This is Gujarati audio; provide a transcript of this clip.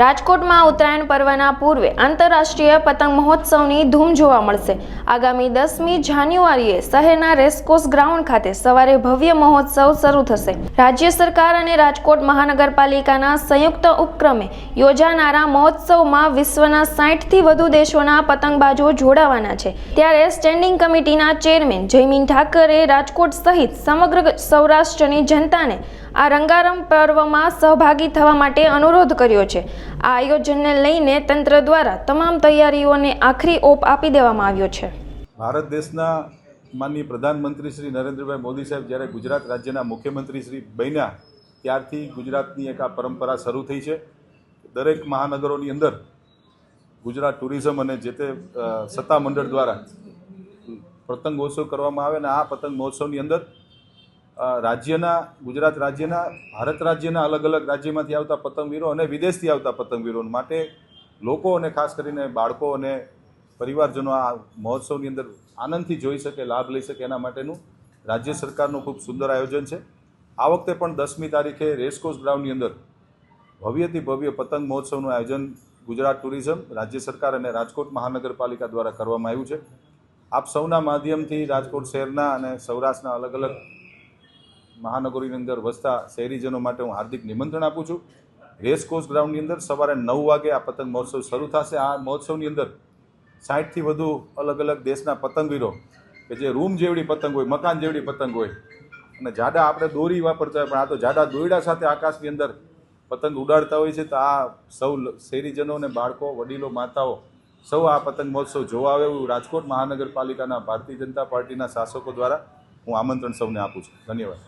રાજકોટમાં ઉત્તરાયણ પર્વના પૂર્વે આંતરરાષ્ટ્રીય પતંગ મહોત્સવની ધૂમ જોવા મળશે. આગામી દસમી જાન્યુઆરીએ શહેરના રેસકોર્સ ગ્રાઉન્ડ ખાતે સવારે ભવ્ય મહોત્સવ શરૂ થશે. રાજ્ય સરકાર અને રાજકોટ મહાનગરપાલિકાના સંયુક્ત ઉપક્રમે યોજાનારા મહોત્સવમાં વિશ્વના સાઠથી વધુ દેશોના પતંગબાજો જોડાવાના છે. ત્યારે સ્ટેન્ડિંગ કમિટીના ચેરમેન જયમીન ઠાકરે રાજકોટ સહિત સમગ્ર સૌરાષ્ટ્રની જનતાને આ રંગારંગ પર્વમાં સહભાગી થવા માટે અનુરોધ કર્યો છે. આ આયોજનને લઈને તંત્ર દ્વારા તમામ તૈયારીઓને આખરી ઓપ આપી દેવામાં આવ્યો છે. ભારત દેશના માનનીય પ્રધાનમંત્રી શ્રી નરેન્દ્રભાઈ મોદી સાહેબ જ્યારે ગુજરાત રાજ્યના મુખ્યમંત્રી શ્રી બન્યા, ત્યારથી ગુજરાતની એક આ પરંપરા શરૂ થઈ છે. દરેક મહાનગરોની અંદર ગુજરાત ટુરિઝમ અને જે તે સત્તામંડળ દ્વારા પતંગોત્સવ કરવામાં આવે અને આ પતંગ મહોત્સવની અંદર રાજ્યના, ગુજરાત રાજ્યના, ભારત રાજ્યના અલગ અલગ રાજ્યમાંથી આવતા પતંગવીરો અને વિદેશથી આવતા પતંગવીરો માટે લોકો અને ખાસ કરીને બાળકો અને પરિવારજનો આ મહોત્સવની અંદર આનંદથી જોઈ શકે, લાભ લઈ શકે એના માટેનું રાજ્ય સરકારનું ખૂબ સુંદર આયોજન છે. આ વખતે પણ દસમી તારીખે રેસકોર્સ ગ્રાઉન્ડની અંદર ભવ્યથી ભવ્ય પતંગ મહોત્સવનું આયોજન ગુજરાત ટુરિઝમ, રાજ્ય સરકાર અને રાજકોટ મહાનગરપાલિકા દ્વારા કરવામાં આવ્યું છે. આપ સૌના માધ્યમથી રાજકોટ શહેરના અને સૌરાષ્ટ્રના અલગ અલગ મહાનગરોની અંદર વસતા શહેરીજનો માટે હું હાર્દિક નિમંત્રણ આપું છું. રેસકોર્સ ગ્રાઉન્ડની અંદર સવારે નવ વાગે આ પતંગ મહોત્સવ શરૂ થશે. આ મહોત્સવની અંદર સાઠથી વધુ અલગ અલગ દેશના પતંગવીરો કે જે રૂમ જેવડી પતંગ હોય, મકાન જેવડી પતંગ હોય, અને જાડા આપણે દોરી વાપરતા હોય, પણ આ તો જાડા દોરડા સાથે આકાશની અંદર પતંગ ઉડાડતા હોય છે, તો આ સૌ શહેરીજનો અને બાળકો, વડીલો, માતાઓ સૌ આ પતંગ મહોત્સવ જોવા આવે એવું રાજકોટ મહાનગરપાલિકાના ભારતીય જનતા પાર્ટીના શાસકો દ્વારા હું આમંત્રણ સૌને આપું છું. ધન્યવાદ.